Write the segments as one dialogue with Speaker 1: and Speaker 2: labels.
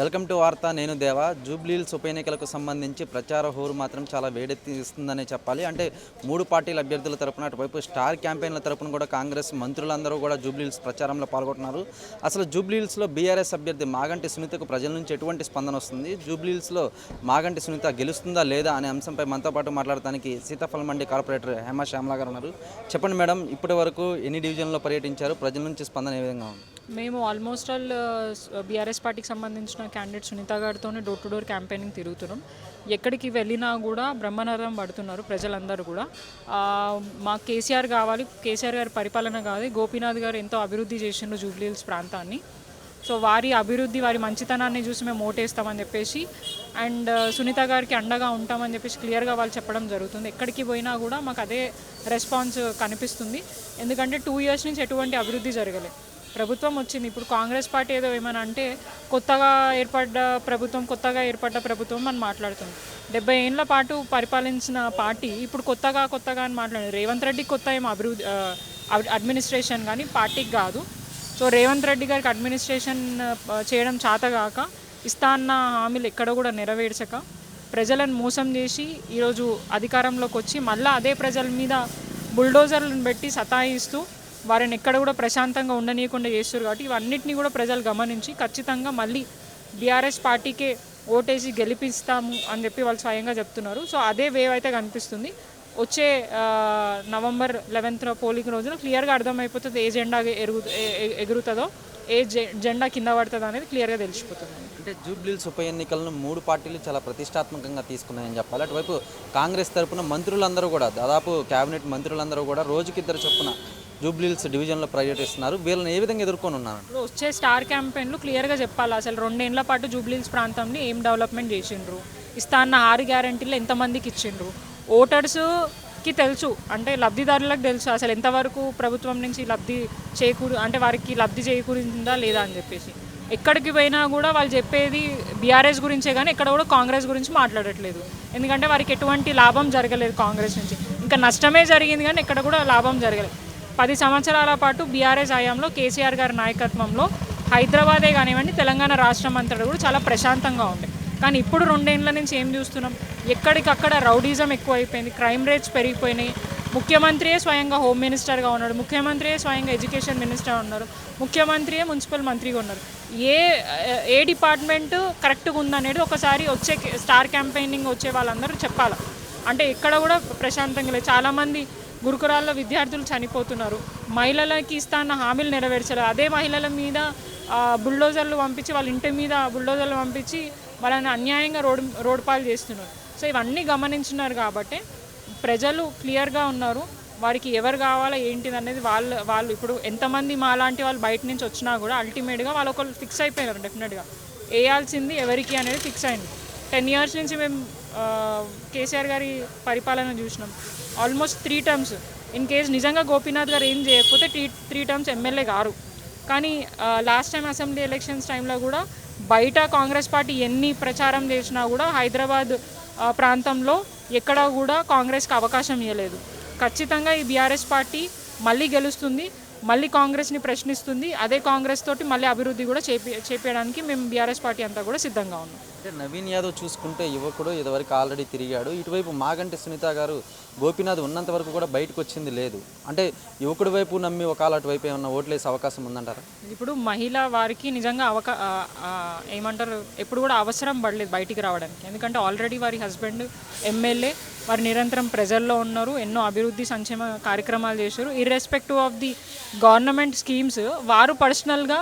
Speaker 1: Welcome to వార్త నేను దేవా. జూబ్లీల్స్ ఉప ఎన్నికలకు సంబంధించి ప్రచార హోరు మాత్రం చాలా వేడెత్తిస్తుందనే చెప్పాలి. అంటే మూడు పార్టీల అభ్యర్థుల తరపున అటువైపు స్టార్ క్యాంపెయిన్ల తరపున కూడా కాంగ్రెస్ మంత్రులందరూ కూడా జూబ్లీల్స్ ప్రచారంలో పాల్గొంటున్నారు. అసలు జూబ్లీల్స్లో బీఆర్ఎస్ అభ్యర్థి మాగంటి సునీతకు ప్రజల నుంచి ఎటువంటి స్పందన వస్తుంది? జూబ్లీల్స్లో మాగంటి సునీత గెలుస్తుందా లేదా అనే అంశంపై మనతో పాటు మాట్లాడటానికి సీతాఫల మండి కార్పొరేటర్ హేమ శ్యామలా గారు ఉన్నారు. చెప్పండి మేడం ఇప్పటి వరకు ఎన్ని డివిజన్లో పర్యటించారు? ప్రజల నుంచి స్పందన ఏ విధంగా ఉంది?
Speaker 2: మేము ఆల్మోస్ట్ ఆల్ బీఆర్ఎస్ పార్టీకి సంబంధించిన క్యాండిడేట్ సునీత గారితోనే డోర్ టు డోర్ క్యాంపెయినింగ్ తిరుగుతున్నాం. ఎక్కడికి వెళ్ళినా కూడా బ్రహ్మనరం పడుతున్నారు ప్రజలందరూ కూడా. మాకు కేసీఆర్ కావాలి కేసీఆర్ గారి పరిపాలన కాదు గోపీనాథ్ గారు ఎంతో అభివృద్ధి చేసిండ్రు జూబ్లీహిల్స్ ప్రాంతాన్ని. సో వారి అభివృద్ధి వారి మంచితనాన్ని చూసి మేము ఓటేస్తామని చెప్పేసి అండ్ సునీత గారికి అండగా ఉంటామని చెప్పేసి క్లియర్గా వాళ్ళు చెప్పడం జరుగుతుంది. ఎక్కడికి పోయినా కూడా మాకు అదే రెస్పాన్స్ కనిపిస్తుంది. ఎందుకంటే టూ ఇయర్స్ నుంచి ఎటువంటి అభివృద్ధి జరగలేదు ప్రభుత్వం వచ్చింది ఇప్పుడు కాంగ్రెస్ పార్టీ ఏదో ఏమైనా అంటే కొత్తగా ఏర్పడ్డ ప్రభుత్వం కొత్తగా ఏర్పడ్డ ప్రభుత్వం అని మాట్లాడుతుంది. డెబ్బై ఏళ్ళ పాటు పరిపాలించిన పార్టీ ఇప్పుడు కొత్తగా కొత్తగా అని మాట్లాడింది రేవంత్ రెడ్డి కొత్త ఏం అభివృద్ధి అడ్మినిస్ట్రేషన్ కానీ పార్టీకి కాదు. సో రేవంత్ రెడ్డి గారికి అడ్మినిస్ట్రేషన్ చేయడం చాతగాక ఇస్తా అన్న హామీలు ఎక్కడ కూడా నెరవేర్చక ప్రజలను మోసం చేసి ఈరోజు అధికారంలోకి వచ్చి మళ్ళీ అదే ప్రజల మీద బుల్డోజర్లను పెట్టి సతాయిస్తూ వారిని ఎక్కడ కూడా ప్రశాంతంగా ఉండనీయకుండా చేస్తారు కాబట్టి ఇవన్నిటిని కూడా ప్రజలు గమనించి ఖచ్చితంగా మళ్ళీ బీఆర్ఎస్ పార్టీకే ఓటేసి గెలిపిస్తాము అని చెప్పి వాళ్ళు స్వయంగా చెప్తున్నారు. సో అదే వేవ్ అయితే కనిపిస్తుంది. వచ్చే నవంబర్ లెవెన్త్ పోలింగ్ రోజున క్లియర్గా అర్థమైపోతుంది ఏ జెండా ఎరుగు ఎ- ఎగురుతుందో ఏ జె- జెండా కింద పడుతుందో అనేది క్లియర్గా తెలిసిపోతుంది.
Speaker 1: అంటే జూబ్లీల్స్ ఉప ఎన్నికలను మూడు పార్టీలు చాలా ప్రతిష్టాత్మకంగా తీసుకున్నాయని చెప్పాలి. అటువైపు కాంగ్రెస్ తరపున మంత్రులందరూ కూడా దాదాపు కేబినెట్ మంత్రులందరూ కూడా రోజుకిద్దరు చొప్పున జూబ్లీల్స్ డివిజన్లో పర్యటిస్తున్నారు. వీళ్ళని ఏ విధంగా ఎదుర్కొని ఉన్నారు?
Speaker 2: ఇప్పుడు వచ్చే స్టార్ క్యాంపెయిన్లు క్లియర్గా చెప్పాలి. అసలు రెండేళ్ళ పాటు జూబ్లీహిల్స్ ప్రాంతంని ఏం డెవలప్మెంట్ చేసిండ్రు? ఇస్తా అన్న ఆరు గ్యారంటీలు ఎంతమందికి ఇచ్చిండ్రు? ఓటర్స్కి తెలుసు. అంటే లబ్ధిదారులకు తెలుసు. అసలు ఎంతవరకు ప్రభుత్వం నుంచి లబ్ధి చేకూరు అంటే వారికి లబ్ధి చేకూరిందా లేదా అని చెప్పేసి. ఎక్కడికి పోయినా కూడా వాళ్ళు చెప్పేది బీఆర్ఎస్ గురించే కానీ ఎక్కడ కూడా కాంగ్రెస్ గురించి మాట్లాడట్లేదు. ఎందుకంటే వారికి ఎటువంటి లాభం జరగలేదు కాంగ్రెస్ నుంచి. ఇంకా నష్టమే జరిగింది కానీ ఎక్కడ కూడా లాభం జరగలేదు. పది సంవత్సరాల పాటు బీఆర్ఎస్ హయాంలో కేసీఆర్ గారి నాయకత్వంలో హైదరాబాదే కానివ్వండి తెలంగాణ రాష్ట్రం అంతటా కూడా చాలా ప్రశాంతంగా ఉండే కానీ ఇప్పుడు రెండేళ్ళ నుంచి ఏం చూస్తున్నాం? ఎక్కడికక్కడ రౌడీజం ఎక్కువైపోయింది క్రైమ్ రేట్స్ పెరిగిపోయినాయి. ముఖ్యమంత్రియే స్వయంగా హోమ్ మినిస్టర్గా ఉన్నాడు ముఖ్యమంత్రియే స్వయంగా ఎడ్యుకేషన్ మినిస్టర్ ఉన్నారు ముఖ్యమంత్రియే మున్సిపల్ మంత్రిగా ఉన్నారు. ఏ ఏ డిపార్ట్మెంట్ కరెక్ట్గా ఉందనేది ఒకసారి వచ్చే స్టార్ క్యాంపెయినింగ్ వచ్చే వాళ్ళందరూ చెప్పాలి? అంటే ఎక్కడ కూడా ప్రశాంతంగా లేదు. చాలామంది గురుకురాల్లో విద్యార్థులు చనిపోతున్నారు. మహిళలకి ఇస్తాన్న హామీలు నెరవేర్చలేదు. అదే మహిళల మీద బుల్డోజర్లు పంపించి వాళ్ళ ఇంటి మీద బుల్డోజర్లు పంపించి వాళ్ళని అన్యాయంగా రోడ్ రోడ్పాలు చేస్తున్నారు. సో ఇవన్నీ గమనించున్నారు కాబట్టి ప్రజలు క్లియర్గా ఉన్నారు. వారికి ఎవరు కావాలో ఏంటిది అనేది వాళ్ళు వాళ్ళు ఇప్పుడు ఎంతమంది మా లాంటి వాళ్ళు బయట నుంచి వచ్చినా కూడా అల్టిమేట్గా వాళ్ళు ఒకళ్ళు ఫిక్స్ అయిపోయినారు డెఫినెట్గా. వేయాల్సింది ఎవరికి అనేది ఫిక్స్ అయింది. టెన్ ఇయర్స్ నుంచి మేము కేసీఆర్ గారి పరిపాలన చూసినాం. Almost three terms. In case నిజంగా గోపీనాథ్ గారు ఏం చేయకపోతే త్రీ త్రీ టర్మ్స్ ఎమ్మెల్యే గారు. కానీ లాస్ట్ టైం అసెంబ్లీ ఎలక్షన్స్ టైంలో కూడా బయట కాంగ్రెస్ పార్టీ ఎన్ని ప్రచారం చేసినా కూడా హైదరాబాద్ ప్రాంతంలో ఎక్కడా కూడా కాంగ్రెస్కి అవకాశం ఇవ్వలేదు ఖచ్చితంగా ఈ బీఆర్ఎస్ పార్టీ మళ్ళీ గెలుస్తుంది. మళ్ళీ కాంగ్రెస్ని ప్రశ్నిస్తుంది. అదే కాంగ్రెస్ తోటి మళ్ళీ అభివృద్ధి కూడా చేపి చేపించడానికి మేము బీఆర్ఎస్ పార్టీ అంతా కూడా సిద్ధంగా ఉన్నాం.
Speaker 1: అంటే నవీన్ యాదవ్ చూసుకుంటే యువకుడు ఇదివరకు ఆల్రెడీ తిరిగాడు. ఇటువైపు మాగంటి సునీత గారు గోపీనాథ్ ఉన్నంత వరకు కూడా బయటకు వచ్చింది లేదు. అంటే యువకుడి వైపు నమ్మి ఒకవేళ అటువైపు ఏమన్నా ఓట్లేసే అవకాశం ఉందంటారా?
Speaker 2: ఇప్పుడు మహిళ వారికి నిజంగా అవకా ఏమంటారు ఎప్పుడు కూడా అవసరం పడలేదు బయటికి రావడానికి. ఎందుకంటే ఆల్రెడీ వారి హస్బెండ్ ఎమ్మెల్యే వారు నిరంతరం ప్రజల్లో ఉన్నారు ఎన్నో అభివృద్ధి సంక్షేమ కార్యక్రమాలు చేశారు. Irrespective of the government schemes వారు పర్సనల్గా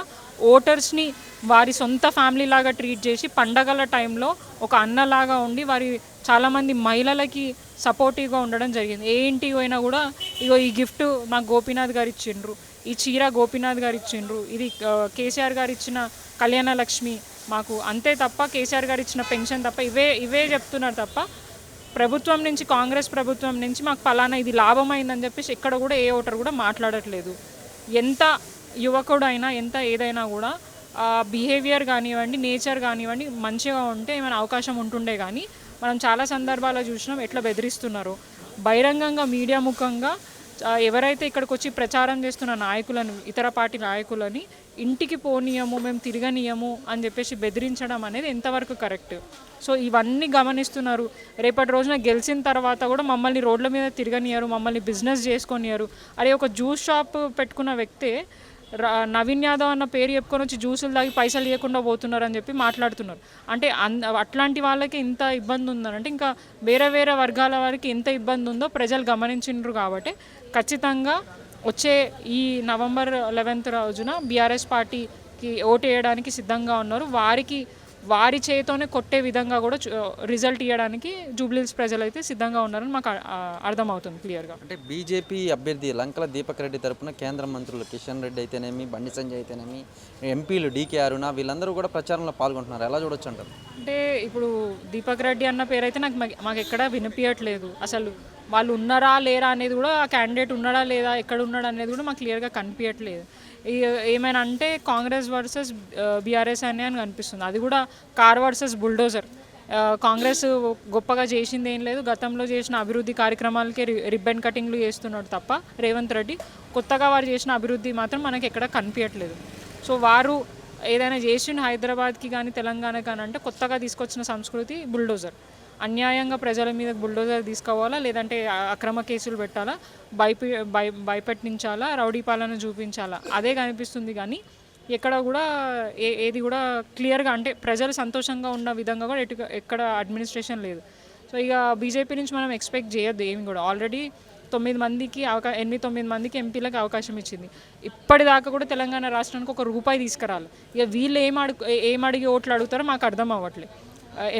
Speaker 2: ఓటర్స్ని వారి సొంత ఫ్యామిలీ లాగా ట్రీట్ చేసి పండగల టైంలో ఒక అన్నలాగా ఉండి వారి చాలామంది మహిళలకి సపోర్టివ్గా ఉండడం జరిగింది. ఏ ఇంటికి పోయినా కూడా ఇగో ఈ గిఫ్ట్ మాకు గోపీనాథ్ గారు ఇచ్చిండ్రు ఈ చీర గోపీనాథ్ గారు ఇచ్చిండ్రు ఇది కేసీఆర్ గారు ఇచ్చిన కళ్యాణ లక్ష్మి మాకు అంతే తప్ప కేసీఆర్ గారు ఇచ్చిన పెన్షన్ తప్ప ఇవే ఇవే చెప్తున్నారు తప్ప ప్రభుత్వం నుంచి కాంగ్రెస్ ప్రభుత్వం నుంచి మాకు ఫలానా ఇది లాభమైందని చెప్పేసి ఎక్కడ కూడా ఏ ఓటర్ కూడా మాట్లాడట్లేదు. ఎంత యువకుడైనా ఎంత ఏదైనా కూడా బిహేవియర్ కానివ్వండి నేచర్ కానివ్వండి మంచిగా ఉంటే ఏమైనా అవకాశం ఉంటుండే కానీ మనం చాలా సందర్భాల్లో చూసినాం ఎట్లా బెదిరిస్తున్నారు. బహిరంగంగా మీడియా ముఖంగా ఎవరైతే ఇక్కడికి వచ్చి ప్రచారం చేస్తున్న నాయకులను ఇతర పార్టీ నాయకులని ఇంటికి పోనీయము మేము తిరగనీయము అని చెప్పేసి బెదిరించడం అనేది ఎంతవరకు కరెక్ట్? సో ఇవన్నీ గమనిస్తున్నారు. రేపటి రోజున గెలిచిన తర్వాత కూడా మమ్మల్ని రోడ్ల మీద తిరగనియరు మమ్మల్ని బిజినెస్ చేసుకొనియరు. అరే ఒక జ్యూస్ షాప్ పెట్టుకున్న వ్యక్తే నవీన్ యాదవ్ అన్న పేరు చెప్పుకొని వచ్చి జ్యూసులు తాగి పైసలు ఇవ్వకుండా పోతున్నారు అని చెప్పి మాట్లాడుతున్నారు. అంటే అన్ అట్లాంటి వాళ్ళకి ఇంత ఇబ్బంది ఉందనంటే ఇంకా వేరే వేరే వర్గాల వారికి ఎంత ఇబ్బంది ఉందో ప్రజలు గమనించిండ్రు కాబట్టి ఖచ్చితంగా వచ్చే ఈ నవంబర్ లెవెన్త్ రోజున బీఆర్ఎస్ పార్టీకి ఓటు వేయడానికి సిద్ధంగా ఉన్నారు. వారికి వారి చేతోనే కొట్టే విధంగా కూడా రిజల్ట్ ఇవ్వడానికి జూబ్లీస్ ప్రజలు అయితే సిద్ధంగా ఉన్నారని మాకు అర్థమవుతుంది క్లియర్గా
Speaker 1: అంటే బీజేపీ అభ్యర్థి లంకల దీపక్ రెడ్డి తరపున కేంద్ర మంత్రులు కిషన్ రెడ్డి అయితేనేమి బండి సంజయ్ అయితేనేమి ఎంపీలు డీకే అరుణ వీళ్ళందరూ కూడా ప్రచారంలో పాల్గొంటున్నారు. ఎలా చూడొచ్చు అంటారు
Speaker 2: అంటే ఇప్పుడు దీపక్ రెడ్డి అన్న పేరు అయితే నాకు మాకు- ఎక్కడా వినిపించట్లేదు అసలు వాళ్ళు ఉన్నారా లేరా అనేది కూడా ఆ క్యాండిడేట్ ఉన్నాడా లేదా ఎక్కడ ఉన్నాడు అనేది కూడా మాకు క్లియర్గా కనిపించట్లేదు ఏమైనా అంటే కాంగ్రెస్ వర్సెస్ బీఆర్ఎస్ అని అని కనిపిస్తుంది. అది కూడా కార్ వర్సెస్ బుల్డోజర్. కాంగ్రెస్ గొప్పగా చేసింది ఏం లేదు. గతంలో చేసిన అభివృద్ధి కార్యక్రమాలకే రి- రిబ్బన్ కటింగ్లు చేస్తున్నాడు తప్ప రేవంత్ రెడ్డి. కొత్తగా వారు చేసిన అభివృద్ధి మాత్రం మనకి ఎక్కడ కనిపించట్లేదు సో వారు ఏదైనా చేసిన హైదరాబాద్కి కానీ తెలంగాణ కానీ అంటే కొత్తగా తీసుకొచ్చిన సంస్కృతి బుల్డోజర్. అన్యాయంగా ప్రజల మీద బుల్డోజర్ తీసుకోవాలా? లేదంటే అక్రమ కేసులు పెట్టాలా? భయపి భయ భయపెట్టించాలా? రౌడీ పాలన చూపించాలా? అదే కనిపిస్తుంది కానీ ఎక్కడ కూడా ఏ ఏది కూడా క్లియర్గా అంటే ప్రజలు సంతోషంగా ఉన్న విధంగా కూడా ఎటు ఎక్కడ అడ్మినిస్ట్రేషన్ లేదు. సో ఇక బీజేపీ నుంచి మనం ఎక్స్పెక్ట్ చేయొద్దు ఏమి కూడా. ఆల్రెడీ తొమ్మిది మందికి అవకా ఎనిమిది తొమ్మిది మందికి ఎంపీలకు అవకాశం ఇచ్చింది. ఇప్పటిదాకా కూడా తెలంగాణ రాష్ట్రానికి ఒక రూపాయి తీసుకురాలి. ఇక వీళ్ళు ఏం అడుగు ఏం అడిగి ఓట్లు అడుగుతారో మాకు అర్థం అవ్వట్లేదు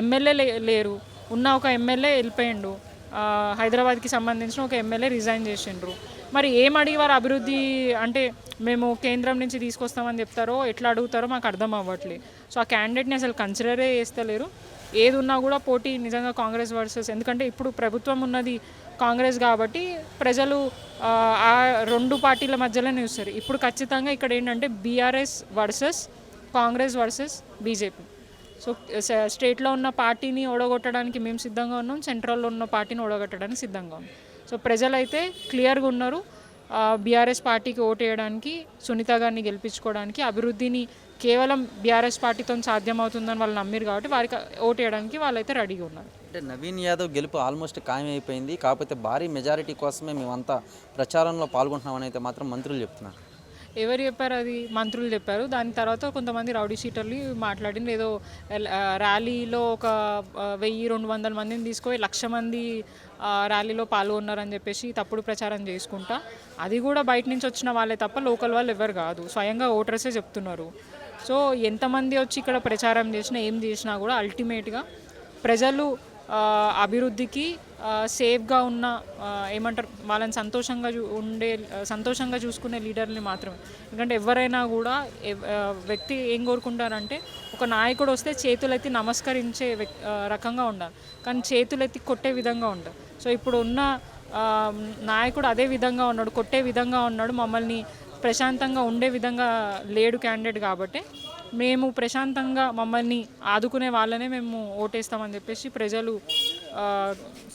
Speaker 2: ఎమ్మెల్యే లేరు. ఉన్న ఒక ఎమ్మెల్యే వెళ్ళిపోయిండు. హైదరాబాద్కి సంబంధించిన ఒక ఎమ్మెల్యే రిజైన్ చేసిండ్రు. మరి ఏం అడిగి వారు అభివృద్ధి? అంటే మేము కేంద్రం నుంచి తీసుకొస్తామని చెప్తారో ఎట్లా అడుగుతారో మాకు అర్థం అవ్వట్లేదు సో ఆ క్యాండిడేట్ని అసలు కన్సిడరే చేస్తలేరు. ఏది ఉన్నా కూడా పోటీ నిజంగా కాంగ్రెస్ వర్సెస్. ఎందుకంటే ఇప్పుడు ప్రభుత్వం ఉన్నది కాంగ్రెస్ కాబట్టి ప్రజలు ఆ రెండు పార్టీల మధ్యలోనే చూస్తారు. ఇప్పుడు ఖచ్చితంగా ఇక్కడ ఏంటంటే BRS versus Congress versus BJP. So స్టేట్లో ఉన్న పార్టీని ఓడగొట్టడానికి మేము సిద్ధంగా ఉన్నాం సెంట్రల్లో ఉన్న పార్టీని ఓడగొట్టడానికి సిద్ధంగా ఉన్నాం. సో ప్రజలైతే క్లియర్గా ఉన్నారు. బీఆర్ఎస్ పార్టీకి ఓటేయడానికి సునీత గారిని గెలిపించుకోవడానికి అభివృద్ధిని కేవలం బీఆర్ఎస్ పార్టీతో సాధ్యమవుతుందని వాళ్ళు నమ్మిరు కాబట్టి వారికి ఓటేయడానికి వేయడానికి వాళ్ళైతే రెడీగా ఉన్నారు.
Speaker 1: అంటే నవీన్ యాదవ్ గెలుపు ఆల్మోస్ట్ ఖాయమైపోయింది. కాకపోతే భారీ మెజారిటీ కోసమే మేమంతా ప్రచారంలో పాల్గొంటున్నామని అయితే మాత్రం మంత్రులు చెప్తున్నారు.
Speaker 2: ఎవరు చెప్పారు అది? మంత్రులు చెప్పారు. దాని తర్వాత కొంతమంది రౌడీ షీటర్లు మాట్లాడింది ఏదో ర్యాలీలో ఒక వెయ్యి రెండు వందల మందిని తీసుకొని లక్ష మంది ర్యాలీలో పాల్గొన్నారని చెప్పేసి తప్పుడు ప్రచారం చేసుకుంటా. అది కూడా బయట నుంచి వచ్చిన వాళ్ళే తప్ప లోకల్ వాళ్ళు ఎవరు కాదు. స్వయంగా ఓటర్సే చెప్తున్నారు. సో ఎంతమంది వచ్చి ఇక్కడ ప్రచారం చేసినా ఏం చేసినా కూడా అల్టిమేట్గా ప్రజలు అభివృద్ధికి సేఫ్గా ఉన్న ఏమంటారు వాళ్ళని సంతోషంగా చూ- ఉండే సంతోషంగా చూసుకునే లీడర్ని మాత్రమే. ఎందుకంటే ఎవరైనా కూడా వ్యక్తి ఏం కోరుకుంటారంటే ఒక నాయకుడు వస్తే చేతులెత్తి నమస్కరించే రకంగా ఉండాలి. కానీ చేతులెత్తి కొట్టే విధంగా ఉండాలి. సో ఇప్పుడు ఉన్న నాయకుడు అదే విధంగా ఉన్నాడు కొట్టే విధంగా ఉన్నాడు మమ్మల్ని ప్రశాంతంగా ఉండే విధంగా లేడు క్యాండిడేట్ కాబట్టి మేము ప్రశాంతంగా మమ్మల్ని ఆదుకునే వాళ్ళనే మేము ఓటేస్తామని చెప్పేసి ప్రజలు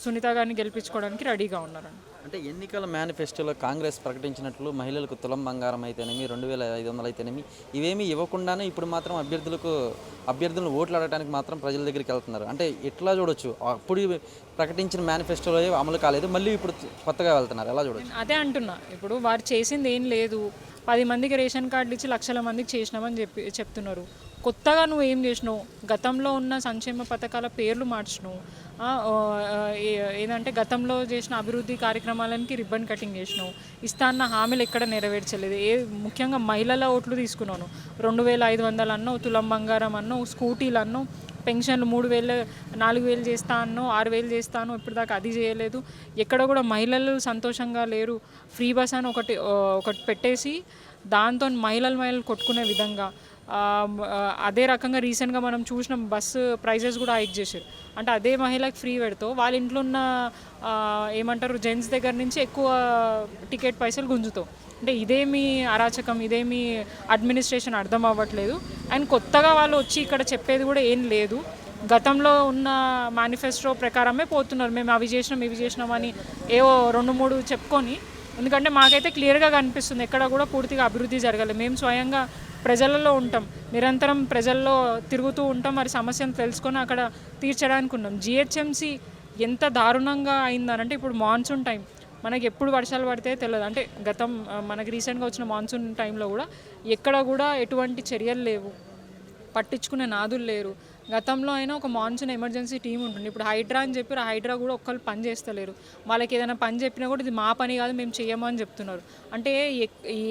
Speaker 2: సునీత గారిని గెలిపించుకోవడానికి రెడీగా ఉన్నారండి.
Speaker 1: అంటే ఎన్నికల మేనిఫెస్టోలో కాంగ్రెస్ ప్రకటించినట్లు మహిళలకు తులం బంగారం అయితేనేమి రెండు వేల ఐదు వందలు అయితేనేమి ఇవేమీ ఇవ్వకుండానే ఇప్పుడు మాత్రం అభ్యర్థులకు అభ్యర్థులను ఓట్లు అడగడానికి మాత్రం ప్రజల దగ్గరికి వెళ్తున్నారు. అంటే ఎట్లా చూడొచ్చు? అప్పుడు ప్రకటించిన మేనిఫెస్టోలో అమలు కాలేదు మళ్ళీ ఇప్పుడు కొత్తగా వెళ్తున్నారు. ఎలా చూడొచ్చు?
Speaker 2: అదే అంటున్నా. ఇప్పుడు వారు చేసింది ఏం లేదు. పది మందికి రేషన్ కార్డులు ఇచ్చి లక్షల మందికి చేసినామని చెప్పి చెప్తున్నారు. కొత్తగా నువ్వు ఏం చేసినావు? గతంలో ఉన్న సంక్షేమ పథకాల పేర్లు మార్చినావు. ఏదంటే గతంలో చేసిన అభివృద్ధి కార్యక్రమాలకి రిబ్బన్ కటింగ్ చేసినావు. ఇస్తా అన్న హామీలు ఎక్కడ నెరవేర్చలేదు. ఏ ముఖ్యంగా మహిళల ఓట్లు తీసుకున్నాను. రెండు వేల ఐదు వందలు అన్నో తులం బంగారం అన్నో స్కూటీలు అన్నో పెన్షన్లు మూడు వేలు నాలుగు వేలు చేస్తా అన్నో ఆరు వేలు చేస్తాను ఇప్పుడు దాకా అది చేయలేదు. ఎక్కడ కూడా మహిళలు సంతోషంగా లేరు. ఫ్రీ బస్ అని ఒకటి ఒకటి పెట్టేసి దాంతో మహిళలు మహిళలు కొట్టుకునే విధంగా అదే రకంగా రీసెంట్గా మనం చూసిన బస్సు ప్రైజెస్ కూడా హైక్ చేశారు. అంటే అదే మహిళకి ఫ్రీ పెడతావు వాళ్ళ ఇంట్లో ఉన్న ఏమంటారు జెంట్స్ దగ్గర నుంచి ఎక్కువ టికెట్ పైసలు గుంజుతావు. అంటే ఇదేమి అరాచకం ఇదేమి అడ్మినిస్ట్రేషన్ అర్థం అవ్వట్లేదు. అండ్ కొత్తగా వాళ్ళు వచ్చి ఇక్కడ చెప్పేది కూడా ఏం లేదు. గతంలో ఉన్న మేనిఫెస్టో ప్రకారమే పోతున్నారు. మేము అవి చేసినాం ఇవి చేసినాం అని ఏవో రెండు మూడు చెప్పుకొని. ఎందుకంటే మాకైతే క్లియర్గా కనిపిస్తుంది ఎక్కడ కూడా పూర్తిగా అభివృద్ధి జరగలేదు. మేము స్వయంగా ప్రజలలో ఉంటాం. నిరంతరం ప్రజల్లో తిరుగుతూ ఉంటాం. మరి సమస్యను తెలుసుకొని అక్కడ తీర్చడానికి ఉన్నాం. జిహెచ్ఎంసి ఎంత దారుణంగా అయిందనంటే ఇప్పుడు మాన్సూన్ టైం. మనకి ఎప్పుడు వర్షాలు పడితే తెలియదు అంటే గతం మనకి రీసెంట్గా వచ్చిన మాన్సూన్ టైంలో కూడా ఎక్కడ కూడా ఎటువంటి చర్యలు లేవు. పట్టించుకునే నాదులు లేరు. గతంలో అయినా ఒక మాన్సూన్ ఎమర్జెన్సీ టీం ఉంటుంది ఇప్పుడు హైడ్రా అని చెప్పి హైడ్రా కూడా ఒక్కళ్ళు పని చేస్తలేరు. వాళ్ళకి ఏదైనా పని చెప్పినా కూడా ఇది మా పని కాదు మేము చెయ్యము అని చెప్తున్నారు. అంటే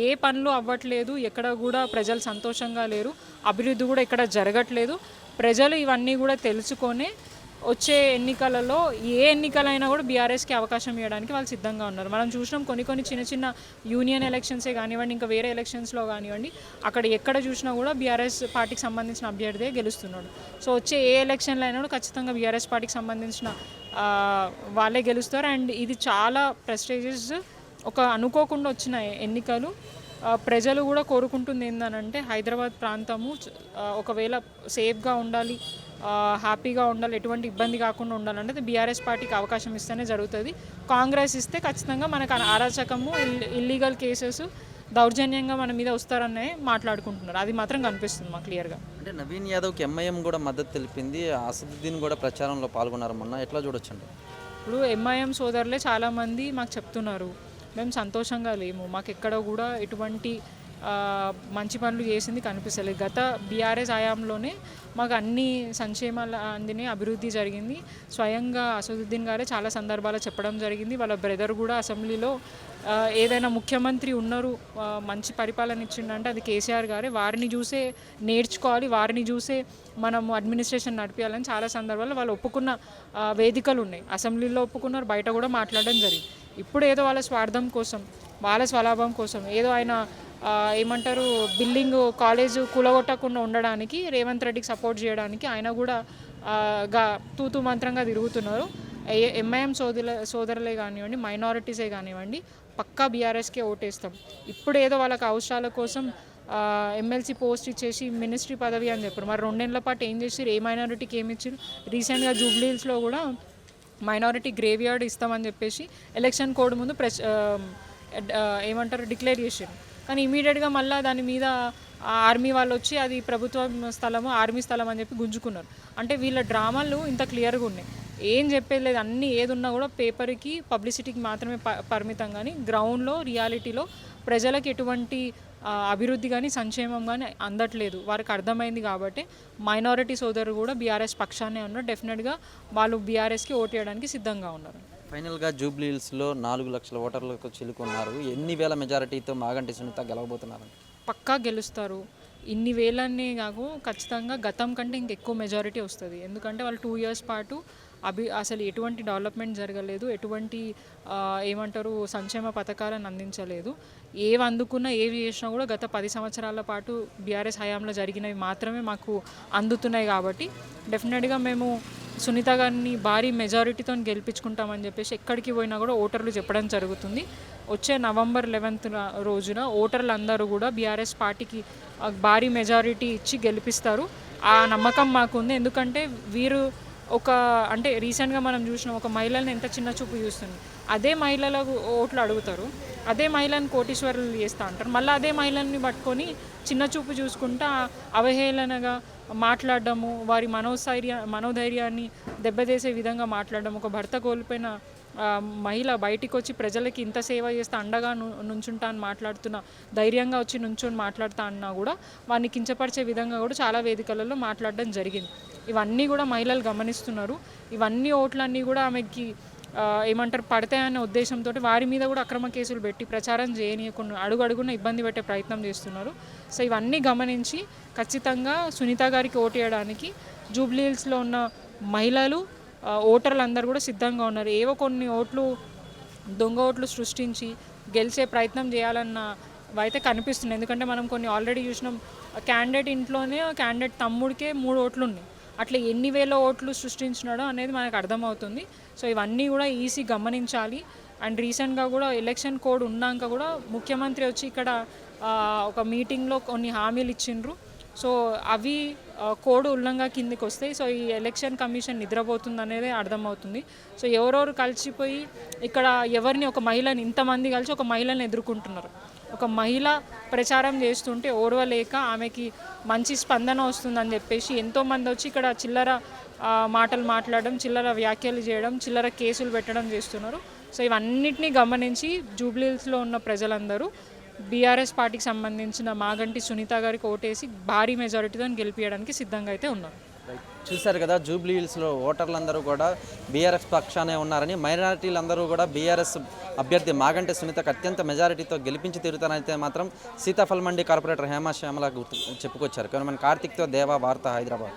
Speaker 2: ఏ పనులు అవ్వట్లేదు ఎక్కడ కూడా ప్రజలు సంతోషంగా లేరు అభివృద్ధి కూడా ఇక్కడ జరగట్లేదు. ప్రజలు ఇవన్నీ కూడా తెలుసుకొని వచ్చే ఎన్నికలలో ఏ ఎన్నికలైనా కూడా బీఆర్ఎస్కి అవకాశం ఇవ్వడానికి వాళ్ళు సిద్ధంగా ఉన్నారు. మనం చూసినాం కొన్ని కొన్ని చిన్న చిన్న యూనియన్ ఎలక్షన్సే కానివ్వండి ఇంకా వేరే ఎలక్షన్స్లో కానివ్వండి అక్కడ ఎక్కడ చూసినా కూడా బీఆర్ఎస్ పార్టీకి సంబంధించిన అభ్యర్థే గెలుస్తున్నాడు. సో వచ్చే ఏ ఎలక్షన్లో అయినా కూడా ఖచ్చితంగా బీఆర్ఎస్ పార్టీకి సంబంధించిన వాళ్ళే గెలుస్తారు. అండ్ ఇది చాలా ప్రెస్టేజెస్ ఒక అనుకోకుండా వచ్చిన ఎన్నికలు. ప్రజలు కూడా కోరుకుంటుంది ఏందనంటే హైదరాబాద్ ప్రాంతము ఒకవేళ సేఫ్గా ఉండాలి హ్యాపీగా ఉండాలి ఎటువంటి ఇబ్బంది కాకుండా ఉండాలంటే బీఆర్ఎస్ పార్టీకి అవకాశం ఇస్తేనే జరుగుతుంది. కాంగ్రెస్ ఇస్తే ఖచ్చితంగా మనకు అరాచకము ఇల్ ఇల్లీగల్ కేసెస్ దౌర్జన్యంగా మన మీద వస్తారనే మాట్లాడుకుంటున్నారు. అది మాత్రం కనిపిస్తుంది మాకు క్లియర్గా.
Speaker 1: అంటే నవీన్ యాదవ్కి ఎంఐఎం కూడా మద్దతు తెలిపింది. అసదుద్దీన్ కూడా ప్రచారంలో పాల్గొన్నారు మొన్న. ఎట్లా చూడొచ్చండి?
Speaker 2: ఇప్పుడు ఎంఐఎం సోదరులే చాలామంది మాకు చెప్తున్నారు. మేము సంతోషంగా లేము. మాకు ఎక్కడ కూడా ఎటువంటి మంచి పనులు చేసింది కనిపిస్తలేదు. గత బీఆర్ఎస్ హయాంలోనే మాకు అన్ని సంక్షేమాలు అందినాయి అభివృద్ధి జరిగింది. స్వయంగా అసదుద్దీన్ గారే చాలా సందర్భాలు చెప్పడం జరిగింది. వాళ్ళ బ్రదర్ కూడా అసెంబ్లీలో ఏదైనా ముఖ్యమంత్రి ఉన్నారు మంచి పరిపాలన ఇచ్చిండంటే అది కేసీఆర్ గారే. వారిని చూసే నేర్చుకోవాలి వారిని చూసే మనము అడ్మినిస్ట్రేషన్ నడిపించాలని చాలా సందర్భాల్లో వాళ్ళు ఒప్పుకున్న వేదికలు ఉన్నాయి. అసెంబ్లీలో ఒప్పుకున్నారు బయట కూడా మాట్లాడడం జరిగింది. ఇప్పుడు ఏదో వాళ్ళ స్వార్థం కోసం బాల స్వలాభం కోసం. ఏదో ఆయన ఏమంటారు బిల్డింగ్ కాలేజ్ కూలగొట్టకుండా ఉండడానికి రేవంత్ రెడ్డికి సపోర్ట్ చేయడానికి ఆయన కూడా గా తూతు మంత్రంగా తిరుగుతున్నారు. ఎంఐఎం సోదరుల సోదరులే కానివ్వండి మైనారిటీసే కానివ్వండి పక్కా బీఆర్ఎస్కే ఓటేస్తాం. ఇప్పుడు ఏదో వాళ్ళకి అవసరాల కోసం ఎమ్మెల్సీ పోస్ట్ ఇచ్చేసి మినిస్ట్రీ పదవి అని చెప్పారు. మరి రెండేళ్ళ పాటు ఏం చేసి ఏ మైనారిటీకి ఏమి ఇచ్చారు రీసెంట్గా జూబ్లీహిల్స్లో కూడా మైనారిటీ గ్రేవ్ యార్డ్ ఇస్తామని చెప్పేసి ఎలక్షన్ కోడ్ ముందు ప్రెస్ ఏమంటారు డిక్లేర్ చేసారు కానీ ఇమీడియట్గా మళ్ళీ దాని మీద ఆర్మీ వాళ్ళు వచ్చి అది ప్రభుత్వం స్థలము ఆర్మీ స్థలం అని చెప్పి గుంజుకున్నారు. అంటే వీళ్ళ డ్రామాలు ఇంత క్లియర్గా ఉన్నాయి. ఏం చెప్పేది లేదు. అన్నీ ఏదున్నా కూడా పేపర్కి పబ్లిసిటీకి మాత్రమే ప పరిమితం కానీ గ్రౌండ్లో రియాలిటీలో ప్రజలకు ఎటువంటి అభివృద్ధి కానీ సంక్షేమం కానీ అందట్లేదు. వారికి అర్థమైంది కాబట్టి మైనారిటీ సోదరులు కూడా బీఆర్ఎస్ పక్షాన్నే ఉన్నారు. డెఫినెట్గా వాళ్ళు బీఆర్ఎస్కి ఓటేయడానికి సిద్ధంగా ఉన్నారు.
Speaker 1: ఫైనల్గా జూబ్లీ హిల్స్లో నాలుగు లక్షల ఓటర్లకు చిలుకున్నారు. ఎన్ని వేల మెజారిటీతో మాగంటి సునీత గెలవబోతున్నారు?
Speaker 2: పక్కా గెలుస్తారు. ఇన్ని వేలన్నీ కాకు ఖచ్చితంగా గతం కంటే ఇంకెక్కువ మెజారిటీ వస్తుంది. ఎందుకంటే వాళ్ళు టూ ఇయర్స్ పాటు అభి అసలు ఎటువంటి డెవలప్మెంట్ జరగలేదు. ఎటువంటి ఏమంటారు సంక్షేమ పథకాలను అందించలేదు. ఏవి అందుకున్నా ఏవి చేసినా కూడా గత పది సంవత్సరాల పాటు బీఆర్ఎస్ హయాంలో జరిగినవి మాత్రమే మాకు అందుతున్నాయి కాబట్టి డెఫినెట్గా మేము సునీత గారిని భారీ మెజారిటీతో గెలిపించుకుంటామని చెప్పేసి ఎక్కడికి పోయినా కూడా ఓటర్లు చెప్పడం జరుగుతుంది. వచ్చే నవంబర్ లెవెన్త్ రోజున ఓటర్లు అందరూ కూడా బీఆర్ఎస్ పార్టీకి భారీ మెజారిటీ ఇచ్చి గెలిపిస్తారు. ఆ నమ్మకం మాకు ఉంది ఎందుకంటే వీరు ఒక అంటే రీసెంట్గా మనం చూసిన ఒక మహిళని ఎంత చిన్న చూపు చూస్తుంది. అదే మహిళలకు ఓట్లు అడుగుతారు. అదే మహిళను కోటీశ్వరులు చేస్తూ అంటారు. మళ్ళీ అదే మహిళల్ని పట్టుకొని చిన్న చూపు చూసుకుంటా అవహేళనగా మాట్లాడడము వారి మనోస్థైర్య మనోధైర్యాన్ని దెబ్బతీసే విధంగా మాట్లాడడం ఒక భర్త కోల్పోయిన మహిళ బయటికి వచ్చి ప్రజలకి ఇంత సేవ చేస్తే అండగా ను నుంచుంటా అని మాట్లాడుతున్న ధైర్యంగా వచ్చి నుంచొని మాట్లాడుతా అన్నా కూడా వారిని కించపరిచే విధంగా కూడా చాలా వేదికలలో మాట్లాడడం జరిగింది. ఇవన్నీ కూడా మహిళలు గమనిస్తున్నారు. ఇవన్నీ ఓట్లన్నీ కూడా ఆమెకి ఏమంటారు పడతాయనే ఉద్దేశంతో వారి మీద కూడా అక్రమ కేసులు పెట్టి ప్రచారం చేయనీయకుండా అడుగు అడుగున ఇబ్బంది పెట్టే ప్రయత్నం చేస్తున్నారు. సో ఇవన్నీ గమనించి ఖచ్చితంగా సునీత గారికి ఓటేయడానికి జూబ్లీహిల్స్లో ఉన్న మహిళలు ఓటర్లు అందరు కూడా సిద్ధంగా ఉన్నారు. ఏవో కొన్ని ఓట్లు దొంగ ఓట్లు సృష్టించి గెలిచే ప్రయత్నం చేయాలన్న అయితే కనిపిస్తుంది ఎందుకంటే మనం కొన్ని ఆల్రెడీ చూసినాం క్యాండిడేట్ ఇంట్లోనే క్యాండిడేట్ తమ్ముడికే మూడు ఓట్లు ఉన్నాయి అట్లా ఎన్ని వేల ఓట్లు సృష్టించినాడో అనేది మనకు అర్థమవుతుంది. సో ఇవన్నీ కూడా ఈసీ గమనించాలి. అండ్ రీసెంట్గా కూడా ఎలక్షన్ కోడ్ ఉన్నాక కూడా ముఖ్యమంత్రి వచ్చి ఇక్కడ ఒక మీటింగ్లో కొన్ని హామీలు ఇచ్చిండ్రు. సో అవి కోడ్ ఉల్లంఘన కిందికి వస్తాయి సో ఈ ఎలక్షన్ కమిషన్ నిద్రపోతుంది అనేది అర్థమవుతుంది. సో ఎవరెవరు కలిసిపోయి ఇక్కడ ఎవరిని ఒక మహిళని ఇంతమంది కలిసి ఒక మహిళని ఎదుర్కొంటున్నారు. ఒక మహిళ ప్రచారం చేస్తుంటే ఓర్వలేక ఆమెకి మంచి స్పందన వస్తుందని చెప్పేసి ఎంతోమంది వచ్చి ఇక్కడ చిల్లర మాటలు మాట్లాడడం చిల్లర వ్యాఖ్యలు చేయడం చిల్లర కేసులు పెట్టడం చేస్తున్నారు. సో ఇవన్నిటిని గమనించి జూబ్లీస్లో ఉన్న ప్రజలందరూ బీఆర్ఎస్ పార్టీకి సంబంధించిన మాగంటి సునీత గారికి ఓటేసి భారీ మెజారిటీతో గెలిపించడానికి సిద్ధంగా అయితే ఉన్నారు.
Speaker 1: చూశారు కదా జూబ్లీ హిల్స్లో ఓటర్లందరూ కూడా బీఆర్ఎస్ పక్షానే ఉన్నారని మైనారిటీలందరూ కూడా బీఆర్ఎస్ అభ్యర్థి మాగంటి సునీతకు అత్యంత మెజారిటీతో గెలిపించి తీరుతానైతే మాత్రం సీతాఫల్ మండి కార్పొరేటర్ హేమ శ్యామల గుర్తు చెప్పుకొచ్చారు. కానీ మన కార్తిక్తో దేవా వార్త హైదరాబాద్.